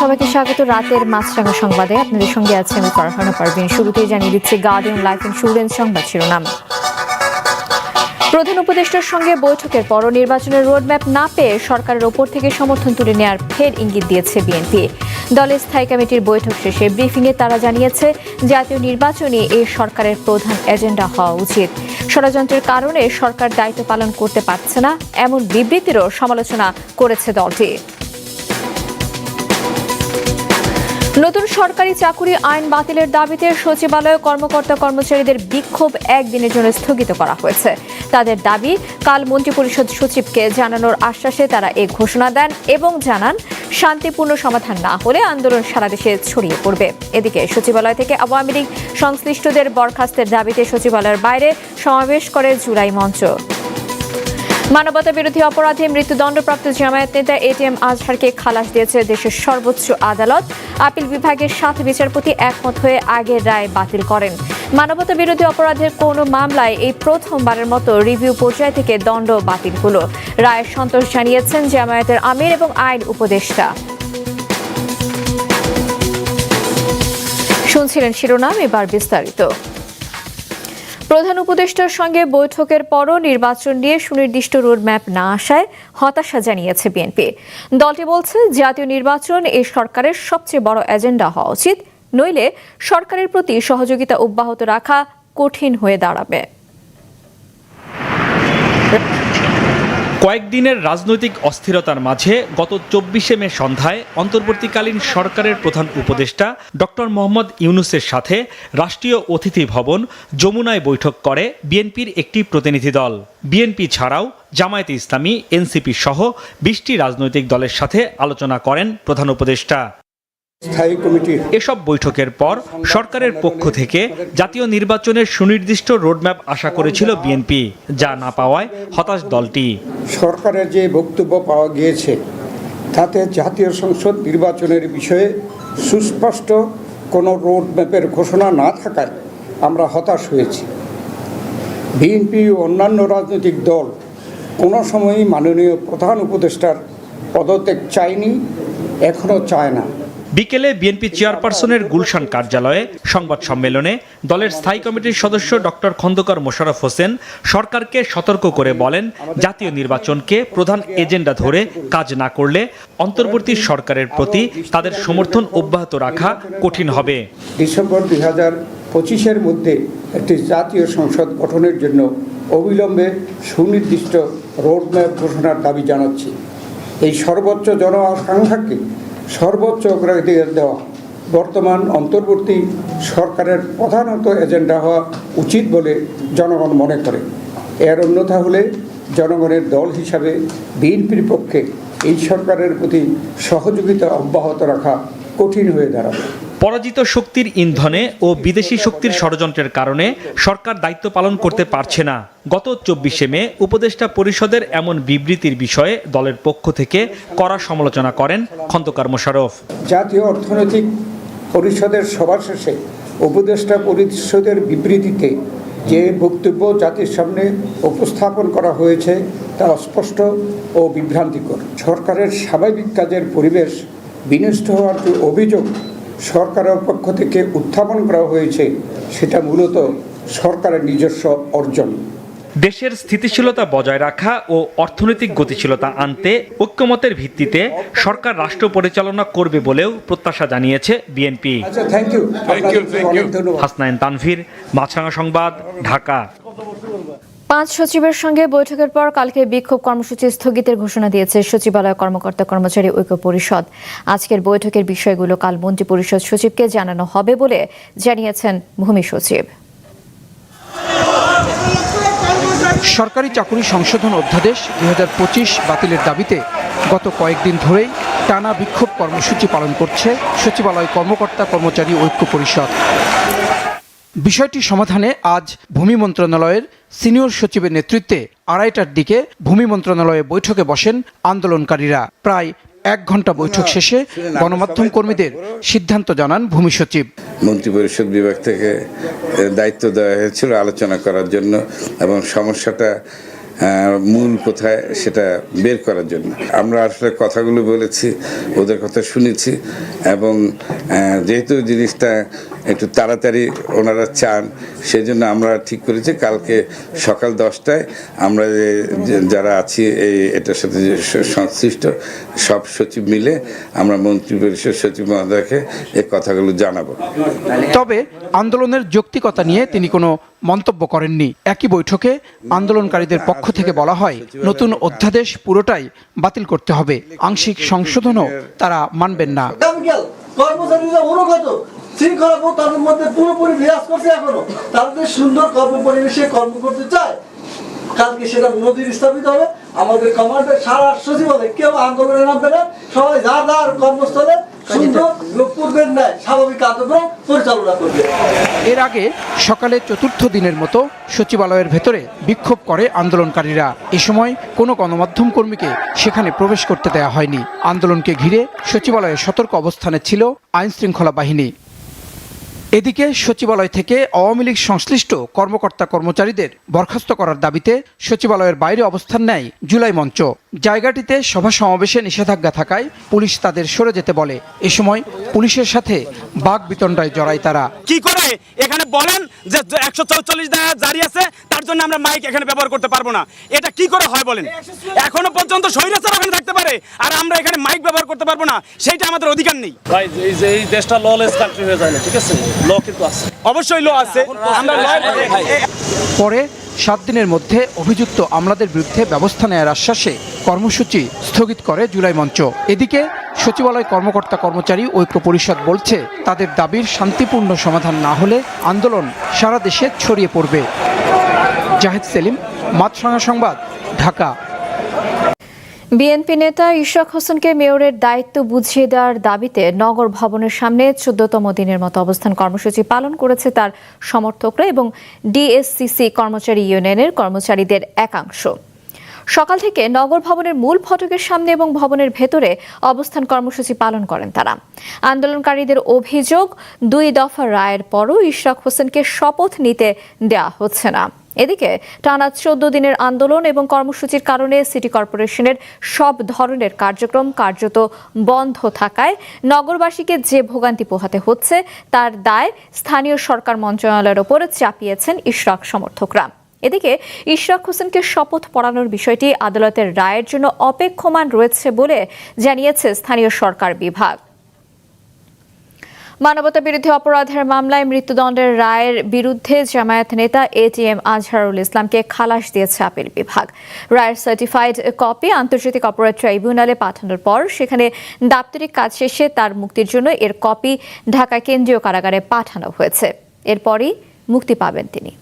সবাইকে স্বাগত রাতের মাছরাঙা সংবাদে। আপনাদের সঙ্গে আছে আমি ফারহানা পারভিন। শুরুতেই জানিয়ে দিচ্ছি গার্ডিয়ান লাইফ ইন্স্যুরেন্স সংবাদ শিরোনাম। প্রধান উপদেষ্টার সঙ্গে বৈঠকের পরও নির্বাচনের রোডম্যাপ না পেয়ে সরকারের ওপর থেকে সমর্থন তুলে নেওয়ার ফের ইঙ্গিত দিয়েছে বিএনপি। দলের স্থায়ী কমিটির বৈঠক শেষে ব্রিফিংয়ে তারা জানিয়েছে, জাতীয় নির্বাচনে এই সরকারের প্রধান এজেন্ডা হওয়া উচিত। ষড়যন্ত্রের কারণে সরকার দায়িত্ব পালন করতে পারছে না, এমন বিবৃতিরও সমালোচনা করেছে দলটি। নতুন সরকারি চাকুরি আইন বাতিলের দাবিতে সচিবালয় কর্মকর্তা কর্মচারীদের বিক্ষোভ একদিনের জন্য স্থগিত করা হয়েছে। তাদের দাবি, কাল মন্ত্রিপরিষদ সচিবকে জানানোর আশ্বাসে তারা এ ঘোষণা দেন এবং জানান, শান্তিপূর্ণ সমাধান না হলে আন্দোলন সারা দেশে ছড়িয়ে পড়বে। এদিকে সচিবালয় থেকে আওয়ামী লীগ সংশ্লিষ্টদের বরখাস্তের দাবিতে সচিবালয়ের বাইরে সমাবেশ করে জুলাই মঞ্চ। মানবতা বিরোধী অপরাধে মৃত্যুদণ্ডপ্রাপ্ত জামায়াত নেতা এটিএম আজহারকে খালাস দিয়েছে দেশের সর্বোচ্চ আদালত। আপিল বিভাগের সাত বিচারপতি একমত হয়ে আগের রায় বাতিল করেন। মানবতা বিরোধী অপরাধের কোনো মামলায় এই প্রথমবারের মতো রিভিউ পর্যায় থেকে দণ্ড বাতিল হলো রায়ের সন্তোষ জানিয়েছেন জামায়াতের আমির এবং আইন উপদেষ্টা। শুনছিলেন শিরোনাম, এবার বিস্তারিত। প্রধান উপদেষ্টার সঙ্গে বৈঠকের পরও নির্বাচন নিয়ে সুনির্দিষ্ট রোডম্যাপ না আসায় হতাশা জানিয়েছে বিএনপি। দলটি বলছে, জাতীয় নির্বাচন এই সরকারের সবচেয়ে বড় এজেন্ডা হওয়া উচিত, নইলে সরকারের প্রতি সহযোগিতা অব্যাহত রাখা কঠিন হয়ে দাঁড়াবে। কয়েকদিনের রাজনৈতিক অস্থিরতার মাঝে গত চব্বিশে মে সন্ধ্যায় অন্তর্বর্তীকালীন সরকারের প্রধান উপদেষ্টা ডক্টর মোহাম্মদ ইউনুসের সাথে রাষ্ট্রীয় অতিথি ভবন যমুনায় বৈঠক করে বিএনপির একটি প্রতিনিধি দল। বিএনপি ছাড়াও জামায়াতে ইসলামী, এনসিপি সহ বিশটি রাজনৈতিক দলের সাথে আলোচনা করেন প্রধান উপদেষ্টা। স্থায়ী এসব বৈঠকের পর সরকারের পক্ষ থেকে জাতীয় নির্বাচনের সুনির্দিষ্ট রোডম্যাপ আশা করেছিল বিএনপি যা না পাওয়ায় হতাশ দলটি। সরকারের যে বক্তব্য পাওয়া গিয়েছে তাতে জাতীয় সংসদ নির্বাচনের বিষয়ে সুস্পষ্ট কোনো রোড ম্যাপের ঘোষণা না থাকায় আমরা হতাশ হয়েছি। বিএনপি ও অন্যান্য রাজনৈতিক দল কোনো সময়ই মাননীয় প্রধান উপদেষ্টার পদত্যাগ চায়নি এখনও চায় না। বিকেলে বিএনপি চেয়ারপারসনের গুলশান কার্যালয়ে সংবাদ সম্মেলনে দলের স্থায়ী কমিটির সদস্য ডক্টর খন্দকার মোশাররফ হোসেন সরকারকে সতর্ক করে বলেন, জাতীয় নির্বাচনকে প্রধান এজেন্ডা ধরে কাজ না করলে অন্তর্বর্তী সরকারের প্রতি তাদের সমর্থন অব্যাহত রাখা কঠিন হবে। ডিসেম্বর দুই হাজার পঁচিশের মধ্যে একটি জাতীয় সংসদ গঠনের জন্য অবিলম্বে সুনির্দিষ্ট রোডম্যাপ ঘোষণার দাবি জানাচ্ছি। এই সর্বোচ্চ জন আকাঙ্ক্ষাকে সর্বোচ্চ অগ্রাধিকার দেওয়া। বর্তমান অন্তর্বর্তী সরকারের প্রধানত এজেন্ডা হওয়া উচিত বলে জনগণ মনে করে। এর অন্যথা হলে জনগণের দল হিসাবে বিএনপির পক্ষে এই সরকারের প্রতি সহযোগিতা অব্যাহত রাখা কঠিন হয়ে দাঁড়াবে। পরাজিত শক্তির ইন্ধনে ও বিদেশি শক্তির ষড়যন্ত্রের কারণে সরকার দায়িত্ব পালন করতে পারছে না। গত চব্বিশে মে উপদেষ্টা পরিষদের এমন বিবৃতির বিষয়ে দলের পক্ষ থেকে কড়া সমালোচনা করেন খন্দকার মোশাররফ। জাতীয় অর্থনৈতিক পরিষদের সভা শেষে উপদেষ্টা পরিষদের বিবৃতিতে যে বক্তব্য জাতির সামনে উপস্থাপন করা হয়েছে তা অস্পষ্ট ও বিভ্রান্তিকর। সরকারের স্বাভাবিক কাজের পরিবেশ বিনষ্ট হওয়ার যে অভিযোগ সরকারের পক্ষ থেকে উত্থাপন করা হয়েছে সেটা মূলত সরকারের নিজস্ব অর্জন। দেশের স্থিতিশীলতা বজায় রাখা ও অর্থনৈতিক গতিশীলতা আনতে ঐক্যমতের ভিত্তিতে সরকার রাষ্ট্র পরিচালনা করবে বলেও প্রত্যাশা জানিয়েছে বিএনপি। আচ্ছা থ্যাংক ইউ হাসনাইন তানভীর মাছরাঙা সংবাদ ঢাকা। পাঁচ সচিবের সঙ্গে বৈঠকের পর কালকে বিক্ষোভ কর্মসূচি স্থগিতের ঘোষণা দিয়েছে সচিবালয় কর্মকর্তা কর্মচারী ঐক্য পরিষদ। আজকের বৈঠকের বিষয়গুলো কাল মন্ত্রী পরিষদ সচিবকে জানানো হবে বলে জানিয়েছেন ভূমি সচিব। সরকারি চাকুরি সংশোধন অধ্যাদেশ দু হাজার পঁচিশ বাতিলের দাবিতে গত কয়েকদিন ধরেই টানা বিক্ষোভ কর্মসূচি পালন করছে সচিবালয় কর্মকর্তা কর্মচারী ঐক্য পরিষদ। বিষয়টি সমাধানে আজ ভূমি মন্ত্রণালয়ের সিনিয়র সচিবের নেতৃত্বে আড়াইটার দিকে ভূমি মন্ত্রণালয়ে বৈঠকে বসেন আন্দোলনকারীরা। প্রায় এক ঘণ্টা বৈঠক শেষে গণমাধ্যম কর্মীদের সিদ্ধান্ত জানান ভূমি সচিব। মন্ত্রী পরিষদ বিভাগ থেকে দায়িত্ব দেওয়া হয়েছিল আলোচনা করার জন্য এবং সমস্যাটা মূল কোথায় সেটা বের করার জন্য। আমরা আসলে কথাগুলো বলেছি, ওদের কথা শুনেছি এবং যেহেতু জিনিসটা একটু তাড়াতাড়ি ওনারা চান সেই জন্য আমরা ঠিক করেছি কালকে সকাল দশটায় আমরা যে- যারা আছি এই, এটার সাথে সংশ্লিষ্ট সব সচিব মিলে আমরা মন্ত্রিপরিষদ সচিব মহোদয়কে এই কথাগুলো জানাব। তবে আন্দোলনের যৌক্তিকতা নিয়ে তিনি কোনো মন্তব্য করেননি। একই বৈঠকে আন্দোলনকারীদের পক্ষ থেকে বলা হয়, নতুন অধ্যাদেশ পুরোটাই বাতিল করতে হবে। আংশিক সংশোধনও তারা মানবেন না। শৃঙ্খলা তাদের মধ্যে পুরোপুরি বিরাজ করছে এখনও। তাদের সুন্দর কর্ম পরিবেশে কর্ম করতে চায়। কালকে সেটা নদীর স্থাপিত হবে। আমাদের কমান্ডার সারা সচিবালয়, কেউ আন্দোলনে নামবে না। সবাই যার যার কর্মস্থলে এর আগে সকালে চতুর্থ দিনের মতো সচিবালয়ের ভেতরে বিক্ষোভ করে আন্দোলনকারীরা। এ সময় কোনো গণমাধ্যম কর্মীকে সেখানে প্রবেশ করতে দেয়া হয়নি। আন্দোলনকে ঘিরে সচিবালয়ে সতর্ক অবস্থানে ছিল আইন শৃঙ্খলা বাহিনী। এদিকে সচিবালয় থেকে আওয়ামী লীগ সংশ্লিষ্ট কর্মকর্তা কর্মচারীদের বরখাস্ত করার দাবিতে সচিবালয়ের বাইরে অবস্থান নেয় জুলাই মঞ্চ। জায়গাটিতে সভা সমাবেশে নিষেধাজ্ঞা থাকায় পুলিশ তাদের সরে যেতে বলে। এ সময় পুলিশের সাথে বাঘ বিতণ্ডায় জড়ায় তারা। কি করে? এখানে বলেন যে একশো চৌচল্লিশ জারি আছে তার জন্য আমরা মাইক এখানে ব্যবহার করতে পারব না। এটা কি করে হয় বলেন? এখনও পর্যন্ত স্বৈরাচার ওখানে থাকতে পারে আর আমরা এখানে মাইক ব্যবহার করতে পারব না সেইটা আমাদের অধিকার নেই। ভাই এই দেশটা ললেস কান্ট্রি হয়ে যায় না ঠিক আছে? ল কিন্তু আছে। অবশ্যই লো আছে। আমরা পরে সাত দিনের মধ্যে অভিযুক্ত আমলাদের বিরুদ্ধে ব্যবস্থা নেয়ার আশ্বাসে কর্মসূচি স্থগিত করে জুলাই মঞ্চ। এদিকে সচিবালয় কর্মকর্তা কর্মচারী ঐক্য পরিষদ বলছে তাদের দাবির শান্তিপূর্ণ সমাধান না হলে আন্দোলন সারা দেশে ছড়িয়ে পড়বে। জাহেদ সেলিম মাছরাঙা সংবাদ ঢাকা। বিএনপি নেতা ইশরাক হোসেনকে মেয়রের দায়িত্ব বুঝিয়ে দেওয়ার দাবিতে নগর ভবনের সামনে চোদ্দতম দিনের মতো অবস্থান কর্মসূচি পালন করেছে তার সমর্থকরা এবং ডিএসসিসি কর্মচারী ইউনিয়নের কর্মচারীদের একাংশ। সকাল থেকে নগর ভবনের মূল ফটকের সামনে এবং ভবনের ভেতরে অবস্থান কর্মসূচি পালন করেন তারা। আন্দোলনকারীদের অভিযোগ, দুই দফা রায়ের পরও ইশরাক হোসেনকে শপথ নিতে দেয়া হচ্ছে না। এদিকে টানা চোদ্দ দিনের আন্দোলন এবং কর্মসূচির কারণে সিটি কর্পোরেশনের সব ধরনের কার্যক্রম কার্যত বন্ধ থাকায় নগরবাসীকে যে ভোগান্তি পোহাতে হচ্ছে, তার দায় স্থানীয় সরকার মন্ত্রণালয়ের ওপর চাপিয়েছেন ইশরাক সমর্থকরা। এদিকে ইশরাক হোসেনকে শপথ পড়ানোর বিষয়টি আদালতের রায়ের জন্য অপেক্ষমান রয়েছে বলে জানিয়েছে স্থানীয় সরকার বিভাগ। মানবতা বিরোধী অপরাধের মামলায় মৃত্যুদণ্ডের রায়ের বিরুদ্ধে জামায়াত নেতা এটিএম আজহারুল ইসলামকে খালাস দিয়েছে আপিল বিভাগ। রায়ের সার্টিফাইড কপি আন্তর্জাতিক অপরাধ ট্রাইব্যুনালে পাঠানোর পর সেখানে দাপ্তরিক কাজ শেষে তার মুক্তির জন্য এর কপি ঢাকা কেন্দ্রীয় কারাগারে পাঠানো হয়েছে। এরপরই মুক্তি পাবেন তিনি।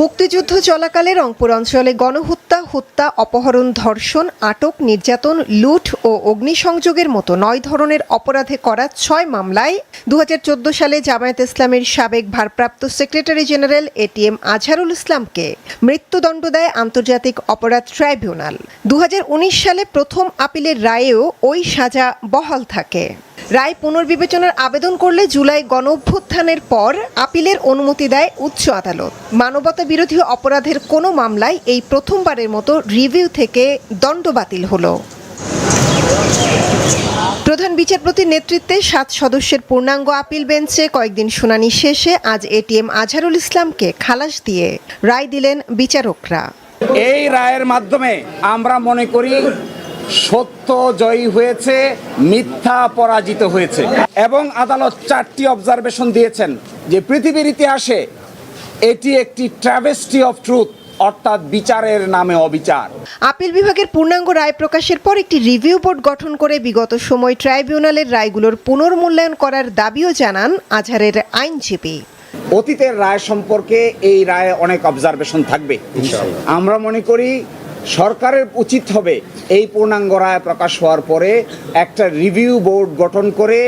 মুক্তিযুদ্ধ চলাকালে রংপুর অঞ্চলে গণহত্যা, হত্যা, অপহরণ, ধর্ষণ, আটক, নির্যাতন, লুট ও অগ্নিসংযোগের মতো নয় ধরনের অপরাধে করা ছয় মামলায় দু হাজার চোদ্দ সালে জামায়াত ইসলামের সাবেক ভারপ্রাপ্ত সেক্রেটারি জেনারেল এটিএম আজহারুল ইসলামকে মৃত্যুদণ্ড দেয় আন্তর্জাতিক অপরাধ ট্রাইব্যুনাল। দু হাজার উনিশ সালে প্রথম আপিলের রায়েও ওই সাজা বহাল থাকে। রায় পুনর্বিবেচনার আবেদন করলে জুলাই গণ অভ্যুত্থানের পর আপিলের অনুমতি দেয় উচ্চ আদালত। মানবতা বিরোধী অপরাধের কোনো মামলায় এই প্রথমবারের মতো রিভিউ থেকে দণ্ড বাতিল হলো। প্রধান বিচারপতির নেতৃত্বে সাত সদস্যের পূর্ণাঙ্গ আপিল বেঞ্চে কয়েকদিন শুনানি শেষে আজ এটিএম আজহারুল ইসলামকে খালাস দিয়ে রায় দিলেন বিচারকরা। এই রায়ের মাধ্যমে আমরা মনে করি সত্য জয়ী হয়েছে, মিথ্যা পরাজিত হয়েছে। এবং আদালত চারটি অবজারভেশন দিয়েছেন যে পৃথিবীর ইতিহাসে এটি একটি ট্রাভেস্টি অফ ট্রুথ অর্থাৎ বিচারের নামে অবিচার। আপিল বিভাগের পূর্ণাঙ্গ রায় প্রকাশের পর একটি রিভিউ বোর্ড গঠন করে বিগত সময় ট্রাইব্যুনালের রায়গুলোর পুনর্মূল্যায়ন করার দাবিও জানান আজহারের আইনজীবী। অতীতের রায় সম্পর্কে এই রায়ে অনেক অবজারভেশন থাকবে। আমরা মনে করি সরকারের উচিত হবে এই পূর্ণাঙ্গ রায় প্রকাশ হওয়ার পরে একটা রিভিউ বোর্ড গঠন করে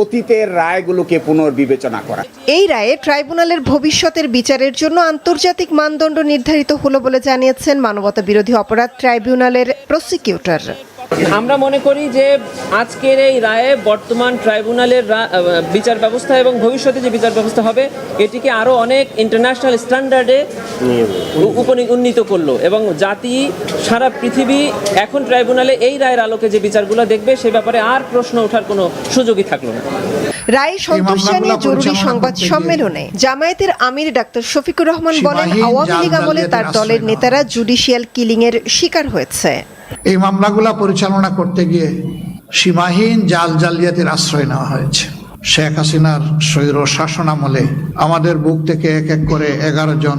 অতীতের রায়গুলোকে পুনর্বিবেচনা করা। এই রায়ে ট্রাইব্যুনালের ভবিষ্যতের বিচারের জন্য আন্তর্জাতিক মানদণ্ড নির্ধারিত হলো বলে জানিয়েছেন মানবতা বিরোধী অপরাধ ট্রাইব্যুনালের প্রসিকিউটর। আমরা মনে করি যে আজকের এই রায়ে বর্তমান ট্রাইব্যুনালের বিচার ব্যবস্থা এবং ভবিষ্যতে যে বিচার ব্যবস্থা হবে এটিকে আরও অনেক ইন্টারন্যাশনাল স্ট্যান্ডার্ডে উপনী উন্নীত করল এবং জাতি সারা পৃথিবী এখন ট্রাইব্যুনালে এই রায়ের আলোকে যে বিচারগুলো দেখবে সে ব্যাপারে আর প্রশ্ন ওঠার কোনো সুযোগই থাকল না। রায় সন্তোষ জানিয়ে জরুরি সংবাদ সম্মেলনে জামায়াতের আমির ডাক্তার শফিকুর রহমান বলেন আওয়ামী লীগ আমলে তার দলের নেতারা জুডিশিয়াল কিলিং এর শিকার হয়েছে। এই মামলাগুলা পরিচালনা করতে গিয়ে সীমাহীন জাল জালিয়াতির আশ্রয় নেওয়া হয়েছে। শেখ হাসিনার স্বৈর শাসন আমলে আমাদের বুক থেকে এক এক করে এগারো জন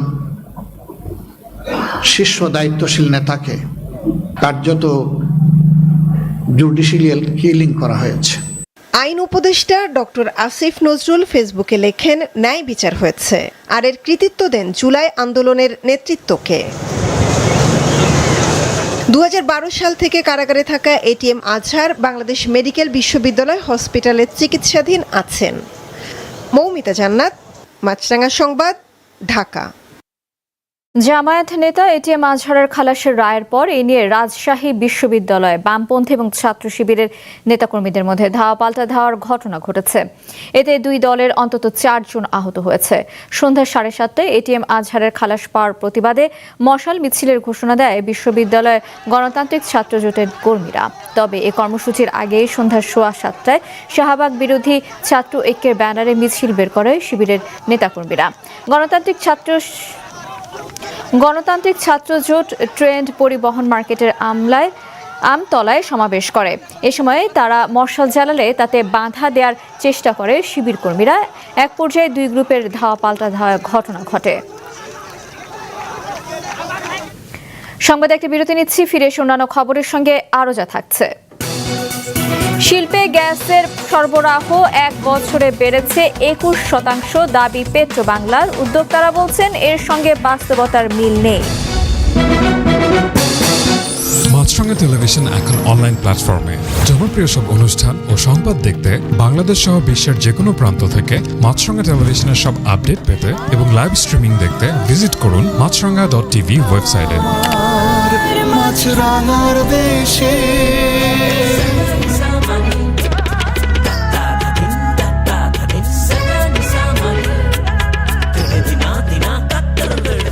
শীর্ষ দায়িত্বশীল নেতাকে কার্যত জুডিশিয়াল কিলিং করা হয়েছে। আইন উপদেষ্টা ডক্টর আসিফ নজরুল ফেসবুকে লেখেন, ন্যায় বিচার হয়েছে। আর এর কৃতিত্ব দেন জুলাই আন্দোলনের নেতৃত্বকে। সাল থেকে কারাগারে থাকা এটিএম আজহার বাংলাদেশ মেডিকেল বিশ্ববিদ্যালয় হসপিটালে চিকিৎসাধীন আছেন। মৌমিতা জান্নাত মাছরাঙ্গা সংবাদ, ঢাকা। জামায়াত নেতা এটিএম আজহারের খালাসের রায়ের পর এ নিয়ে রাজশাহী বিশ্ববিদ্যালয়ে বামপন্থী এবং ছাত্র শিবিরের নেতাকর্মীদের মধ্যে ধাওয়া পাল্টা ধাওয়ার ঘটনা ঘটেছে। এতে দুই দলের অন্তত চারজন আহত হয়েছে। সন্ধ্যা সাড়ে সাতটায় এটিএম আজহারের খালাস পাওয়ার প্রতিবাদে মশাল মিছিলের ঘোষণা দেয় বিশ্ববিদ্যালয়ে গণতান্ত্রিক ছাত্র জোটের কর্মীরা। তবে এ কর্মসূচির আগেই সন্ধ্যা সোয়া সাতটায় শাহবাগ বিরোধী ছাত্র ঐক্যের ব্যানারে মিছিল বের করে শিবিরের নেতাকর্মীরা। গণতান্ত্রিক ছাত্র গণতান্ত্রিক ছাত্র জোট ট্রেন্ড পরিবহন মার্কেটের আমলায় আমতলায় সমাবেশ করে। এ সময় তারা মশাল জ্বালালে তাতে বাধা দেওয়ার চেষ্টা করে শিবির কর্মীরা। এক পর্যায়ে দুই গ্রুপের ধাওয়া পাল্টা ধাওয়া ঘটনা ঘটে। সংবাদ একটি বিরতি নিচ্ছি, ফিরে এসে অন্যান্য খবরের সঙ্গে আরও যা থাকছে। শিল্পে গ্যাসের সরবরাহ এক বছরে বেড়েছে একুশ শতাংশ দাবি পেট্রো বাংলার উদ্যোক্তারা বলছেন এর সঙ্গে বাস্তবতার মিল নেই। মাছরাঙা টেলিভিশন এখন অনলাইন প্ল্যাটফর্মে। জনপ্রিয় সব অনুষ্ঠান ও সংবাদ দেখতে বাংলাদেশ সহ বিশ্বের যে কোনো প্রান্ত থেকে মাছরাঙা টেলিভিশনের সব আপডেট পেতে এবং লাইভ স্ট্রিমিং দেখতে ভিজিট করুন মাছরাঙা ডট টিভি ওয়েবসাইটে।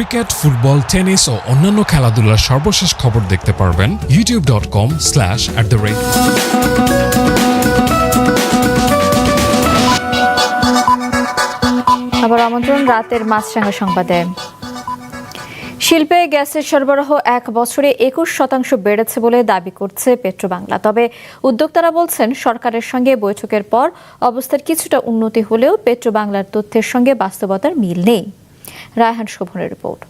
ক্রিকেট, ফুটবল, টেনিস ও অন্যান্য খেলাধুলার সর্বশেষ খবর দেখতে পারবেন YouTube dot com slash at the rate আবার আমন্ত্রণ রাতের মাছরাঙা সংবাদে। শিল্পে গ্যাসের সরবরাহ এক বছরে একুশ শতাংশ বেড়েছে বলে দাবি করছে পেট্রোবাংলা। তবে উদ্যোক্তারা বলছেন, সরকারের সঙ্গে বৈঠকের পর অবস্থার কিছুটা উন্নতি হলেও পেট্রোবাংলার তথ্যের সঙ্গে বাস্তবতার মিল নেই। রায়হান শোভনের রিপোর্ট।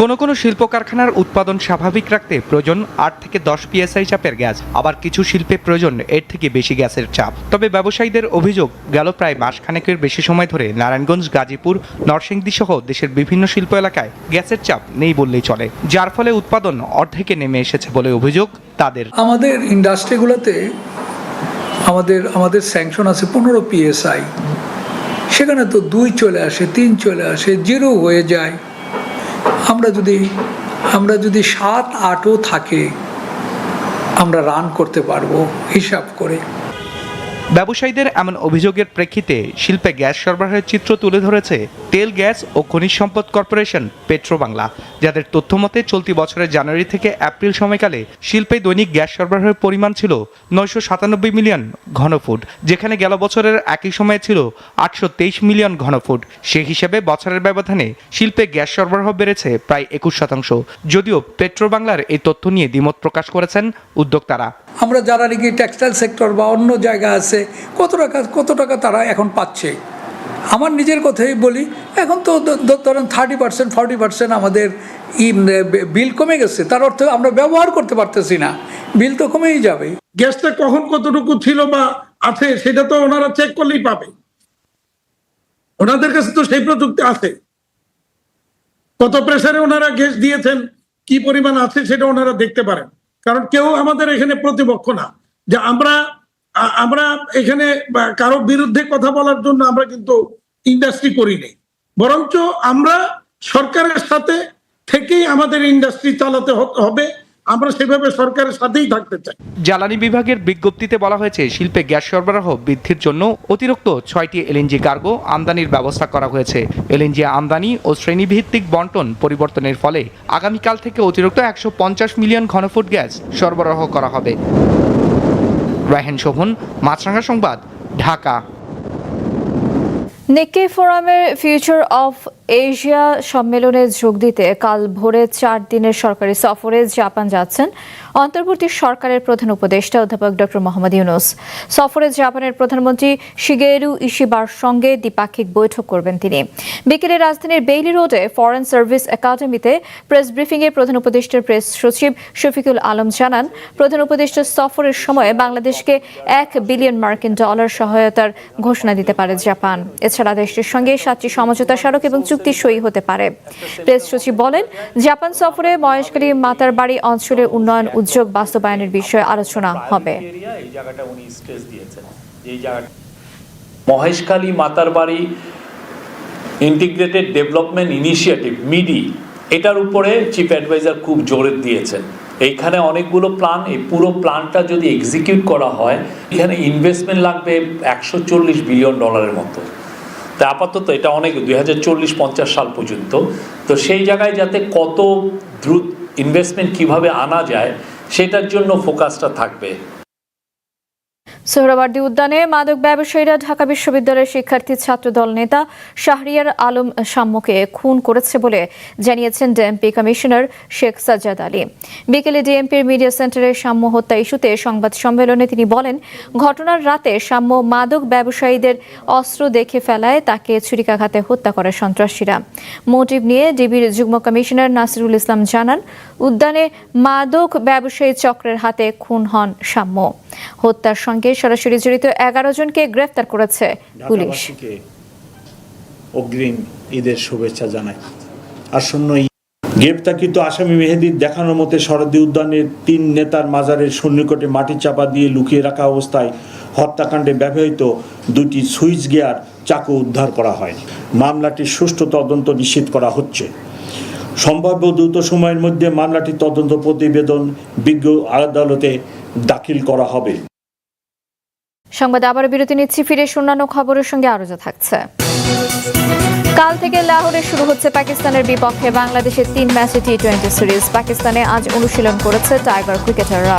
কোনো কোনো শিল্প কারখানার উৎপাদন স্বাভাবিক রাখতে প্রয়োজন আট থেকে দশ পিএসআই চাপের গ্যাস। আবার কিছু শিল্পে প্রয়োজন এর থেকে বেশি গ্যাসের চাপ। তবে ব্যবসায়ীদের অভিযোগ গেল প্রায় মাসখানেকের বেশি সময় ধরে নারায়ণগঞ্জ গাজীপুর নরসিংদী সহ দেশের বিভিন্ন শিল্প এলাকায় গ্যাসের চাপ নেই বললেই চলে। যার ফলে উৎপাদন অর্ধেকে নেমে এসেছে বলে অভিযোগ তাদের। আমাদের ইন্ডাস্ট্রিগুলোতে আমাদের আমাদের স্যাংশন আছে পনেরো পিএসআই। সেখানে তো দুই চলে আসে, তিন চলে আসে, জিরো হয়ে যায়। আমরা যদি আমরা যদি সাত আটও থাকে, আমরা রান করতে পারব, হিসাব করে। ব্যবসায়ীদের এমন অভিযোগের প্রেক্ষিতে শিল্পে গ্যাস সরবরাহের চিত্র তুলে ধরেছে তেল, গ্যাস ও খনিজ সম্পদ কর্পোরেশন পেট্রো বাংলা যাদের তথ্যমতে চলতি বছরের জানুয়ারি থেকে এপ্রিল সময়কালে শিল্পে দৈনিক গ্যাস সরবরাহের পরিমাণ ছিল নয়শো সাতানব্বই মিলিয়ন ঘনফুট, যেখানে গেল বছরের একই সময়ে ছিল আটশো তেইশ মিলিয়ন ঘনফুট। সে হিসেবে বছরের ব্যবধানে শিল্পে গ্যাস সরবরাহ বেড়েছে প্রায় একুশ শতাংশ। যদিও পেট্রো বাংলার এই তথ্য নিয়ে দ্বিমত প্রকাশ করেছেন উদ্যোক্তারা। আমরা যারা নাকি টেক্সটাইল সেক্টর বা অন্য জায়গা আছে, কত টাকা কত টাকা তারা এখন পাচ্ছে? আমার নিজের কথাই বলি, এখন তো ধরেন থার্টি পার্সেন্ট ফর্টি পার্সেন্ট আমাদের ই বিল কমে গেছে। তার অর্থ আমরা ব্যবহার করতে পারতেছি না। বিল তো কমেই যাবে। গ্যাসটা কখন কতটুকু ছিল বা আছে, সেটা তো ওনারা চেক করলেই পাবে। ওনাদের কাছে তো সেই প্রযুক্তি আছে। কত প্রেসারে ওনারা গ্যাস দিয়েছেন, কি পরিমাণ আছে সেটা ওনারা দেখতে পারেন। কারণ কেউ আমাদের এখানে প্রতিপক্ষ না। যে আমরা আমরা এখানে কারও বিরুদ্ধে কথা বলার জন্য আমরা কিন্তু ইন্ডাস্ট্রি করি নাই। বরঞ্চ আমরা সরকারের সাথে থেকেই আমাদের ইন্ডাস্ট্রি চালাতে হবে। আমরা সেভাবে সরকারের সাথেই থাকতে চাই। জ্বালানি বিভাগের বিজ্ঞপ্তিতে বলা হয়েছে শিল্পে গ্যাস সরবরাহ বৃদ্ধির জন্য অতিরিক্ত ছয়টি এলএনজি কার্গো আমদানির ব্যবস্থা করা হয়েছে। এলএনজি আমদানি ও শ্রেণীভিত্তিক বন্টন পরিবর্তনের ফলে আগামীকাল থেকে অতিরিক্ত একশো পঞ্চাশ মিলিয়ন ঘনফুট গ্যাস সরবরাহ করা হবে। রাহেন শোভন মাছরাঙ্গা সংবাদ ঢাকা। নিক্কে ফোরামের ফিউচার অফ এশিয়া সম্মেলনে যোগ দিতে কাল ভোরে চার দিনের সরকারি সফরে জাপান যাচ্ছেন অন্তর্বর্তী সরকারের প্রধান উপদেষ্টা অধ্যাপক ডক্টর মোহাম্মদ ইউনুস। সফরে জাপানের প্রধানমন্ত্রী শিগেরু ইশিবার সঙ্গে দ্বিপাক্ষিক বৈঠক করবেন তিনি। বিকেলে রাজধানীর বেইলি রোডে ফরেন সার্ভিস একাডেমিতে প্রেস ব্রিফিংয়ে প্রধান উপদেষ্টার প্রেস সচিব শফিকুল আলম জানান, প্রধান উপদেষ্টার সফরের সময় বাংলাদেশকে এক বিলিয়ন মার্কিন ডলার সহায়তার ঘোষণা দিতে পারে জাপান। এছাড়া দেশটির সঙ্গে সাতটি সমঝোতা স্মারক এবং চুক্তি সই হতে পারে। প্রেস সচিব বলেন, জাপান সফরে মহেশখালী মাতারবাড়ি অঞ্চলের উন্নয়ন উদ্যোগ বাস্তবায়নের বিষয়ে আলোচনা হবে। Maheshkhali Matarbari integrated development initiative MIDI এটার উপরে চিফ অ্যাডভাইজার খুব জোরে দিয়েছেন। এইখানে অনেকগুলো প্ল্যান এই পুরো প্ল্যানটা যদি এক্সিকিউট করা হয়, এখানে ইনভেস্টমেন্ট লাগবে একশো চল্লিশ বিলিয়ন ডলারের মতো। তা আপাতত এটা অনেক দুই হাজার চল্লিশ, পঞ্চাশ সাল পর্যন্ত। তো সেই জায়গায় যাতে কত দ্রুত ইনভেস্টমেন্ট কীভাবে আনা যায়, সেটার জন্য ফোকাসটা থাকবে। সোহরাওয়ার্দী উদ্যানে মাদক ব্যবসায়ীরা ঢাকা বিশ্ববিদ্যালয়ের শিক্ষার্থী, ছাত্রদল নেতা শাহরিয়ার আলম সাম্যকে খুন করেছে বলে জানিয়েছেন ডিএমপি কমিশনার শেখ সাজ্জাদ আলী। বিকেলে ডিএমপির মিডিয়া সেন্টারে সাম্য হত্যা ইস্যুতে সংবাদ সম্মেলনে তিনি বলেন, ঘটনার রাতে সাম্য মাদক ব্যবসায়ীদের অস্ত্র দেখে ফেলায় তাকে ছুরিকাঘাতে হত্যা করে সন্ত্রাসীরা। মোটিভ নিয়ে ডিবির যুগ্ম কমিশনার নাসিরুল ইসলাম জানান, উদ্যানে মাদক ব্যবসায়ী চক্রের হাতে খুন হন সাম্য হত্যার সঙ্গে সরাসরি জড়িত এগারো জনকে গ্রেফতার করেছে পুলিশ। অগ্রিম ঈদের শুভেচ্ছা জানাই। আসন্ন। গ্রেপ্তারকৃত আসামি মেহেদির দেখানোর মতে শরদী উদ্যানের তিন নেতার মাজারের সন্নিকটে মাটি চাপা দিয়ে লুকিয়ে রাখা অবস্থায় হত্যাকাণ্ডে ব্যবহৃত দুটি সুইচ গিয়ার চাকু উদ্ধার করা হয় মামলাটির সুষ্ঠু তদন্ত নিশ্চিত করা হচ্ছে। সম্ভাব্য দ্রুত সময়ের মধ্যে মামলাটির তদন্ত প্রতিবেদন বিজ্ঞ আদালতে দাখিল করা হবে। সংবাদ আবার বিরতি নিচ্ছি, ফিরে অন্যান্য খবরের সঙ্গে আরও যা থাকছে। কাল থেকে লাহোরে শুরু হচ্ছে পাকিস্তানের বিপক্ষে বাংলাদেশের তিন ম্যাচে টি টোয়েন্টি সিরিজ। পাকিস্তানে আজ অনুশীলন করেছে টাইগার ক্রিকেটাররা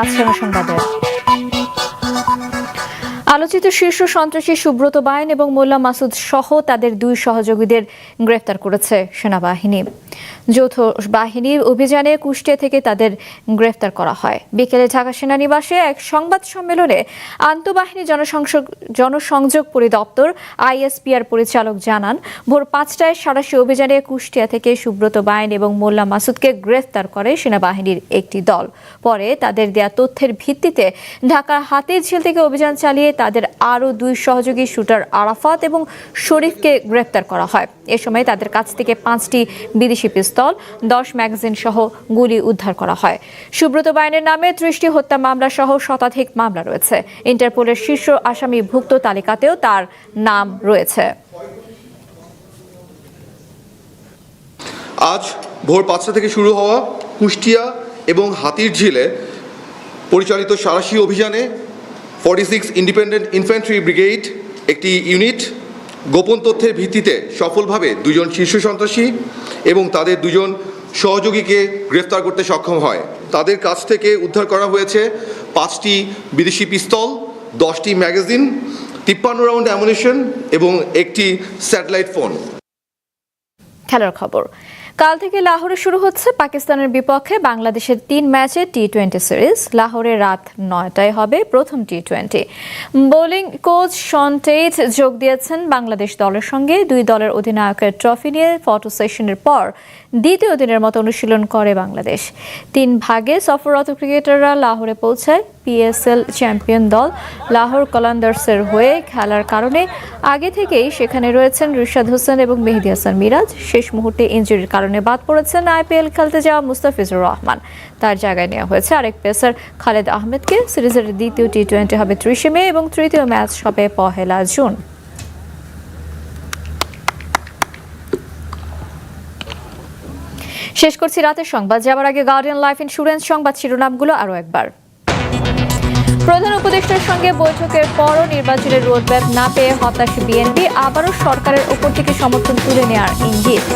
রাতের সংবাদের সংবাদে আলোচিত শীর্ষ সন্ত্রাসী সুব্রত বাইন এবং মোল্লা মাসুদ সহ তাদের দুই সহযোগীদের গ্রেফতার করেছে সেনাবাহিনী। যৌথ বাহিনীর অভিযানে কুষ্টিয়া থেকে তাদের গ্রেফতার করা হয়। বিকেলে ঢাকা সেনানিবাসে এক সংবাদ সম্মেলনে আন্তঃবাহিনী জনসংযোগ জনসংযোগ পরিদপ্তর আইএসপিআর পরিচালক জানান, ভোর পাঁচটায় সারাশি অভিযানে কুষ্টিয়া থেকে সুব্রত বাইন এবং মোল্লা মাসুদকে গ্রেফতার করে সেনাবাহিনীর একটি দল। পরে তাদের দেয়া তথ্যের ভিত্তিতে ঢাকার হাতির ঝিল থেকে অভিযান চালিয়ে তাদের আরও দুই সহযোগী শুটার আরাফাত এবং শরীফকে গ্রেপ্তার করা হয়। এ সময় তাদের কাছ থেকে পাঁচটি বিদেশি পিস্তল, দশ ম্যাগাজিন সহ গুলি উদ্ধার করা হয়। সুব্রত বাইনের নামে ত্রিশটি হত্যা মামলা সহ শতাধিক মামলা রয়েছে। ইন্টারপোলের শীর্ষ আসামি ভুক্ত তালিকাতেও তার নাম রয়েছে। আজ ভোর পাঁচটা থেকে শুরু হওয়া কুষ্টিয়া এবং হাতির ঝিলে পরিচালিত সারাশি অভিযানে forty six independent infantry brigade একটি ইউনিট গোপন তথ্যের ভিত্তিতে সফলভাবে দুজন শীর্ষ সন্ত্রাসী এবং তাদের দুজন সহযোগীকে গ্রেফতার করতে সক্ষম হয়। তাদের কাছ থেকে উদ্ধার করা হয়েছে পাঁচটি বিদেশি পিস্তল, দশটি ম্যাগাজিন, তিপ্পান্ন রাউন্ড অ্যামুনিশন এবং একটি স্যাটেলাইট ফোন। খেলার খবর। কাল থেকে লাহোরে শুরু হচ্ছে পাকিস্তানের বিপক্ষে বাংলাদেশের তিন ম্যাচে টি টোয়েন্টি সিরিজ। লাহোরে রাত নয়টায় হবে প্রথম T twenty bowling coach Shaun Tait যোগ দিয়েছেন বাংলাদেশ দলের সঙ্গে। দুই দলের অধিনায়কের ট্রফি নিয়ে ফটো সেশনের পর দ্বিতীয় দিনের মতো অনুশীলন করে বাংলাদেশ। তিন ভাগে সফররত ক্রিকেটাররা লাহোরে পৌঁছায়। পিএসএল চ্যাম্পিয়ন দল লাহোর কলান্দার্সের হয়ে খেলার কারণে আগে থেকেই সেখানে রয়েছেন রিশাদ হোসেন এবং মেহেদি হাসান মিরাজ। শেষ মুহূর্তে ইঞ্জুরির কারণে বাদ পড়েছেন আইপিএল খেলতে যাওয়া মুস্তাফিজুর রহমান। তার জায়গায় নেওয়া হয়েছে আরেক পেসার খালেদ আহমেদকে। সিরিজের দ্বিতীয় টি টোয়েন্টি হবে ত্রিশে মে এবং তৃতীয় ম্যাচ হবে পহেলা জুন। শেষ করছি রাতের সংবাদ। যাবার আগে গার্ডিয়ান লাইফ ইন্স্যুরেন্স সংবাদ শিরোনামগুলো আরও একবার। প্রধান উপদেষ্টার সঙ্গে বৈঠকের পরও নির্বাচনের রোডম্যাপ না পেয়ে হতাশ বিএনপি, আবারও সরকারের ওপর থেকে সমর্থন তুলে নেওয়ার ইঙ্গিত।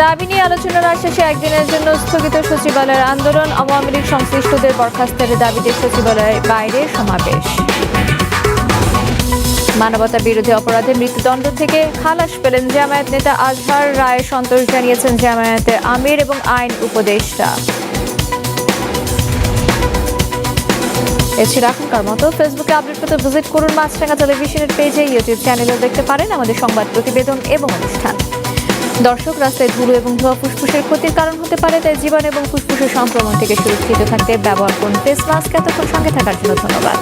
দাবি নিয়ে আলোচনার শেষে একদিনের জন্য স্থগিত সচিবালয়ের আন্দোলন, আওয়ামী লীগ সংশ্লিষ্টদের বরখাস্তের দাবিতে সচিবালয়ের বাইরে সমাবেশ। মানবতা বিরোধী অপরাধে মৃত্যুদণ্ড থেকে খালাস পেলেন জামায়াত নেতা আজহার রায়। সন্তোষ জানিয়েছেন জামায়াতের আমির এবং আইন উপদেষ্টা। এছাড়া এখনকার মতো ফেসবুকে আপডেট পেতে ভিজিট করুন মাছরাঙা টেলিভিশনের পেজে, ইউটিউব চ্যানেলেও দেখতে পারেন আমাদের সংবাদ প্রতিবেদন এবং অনুষ্ঠান। দর্শক, রাস্তায় ধুলো এবং ধোয়া ফুসফুসের ক্ষতির কারণ হতে পারে, তাই জীবন এবং ফুসফুসের সংক্রমণ থেকে সুরক্ষিত থাকতে ব্যবহার করুন ফেস মাস্ক এতক্ষণ সঙ্গে থাকার জন্য ধন্যবাদ।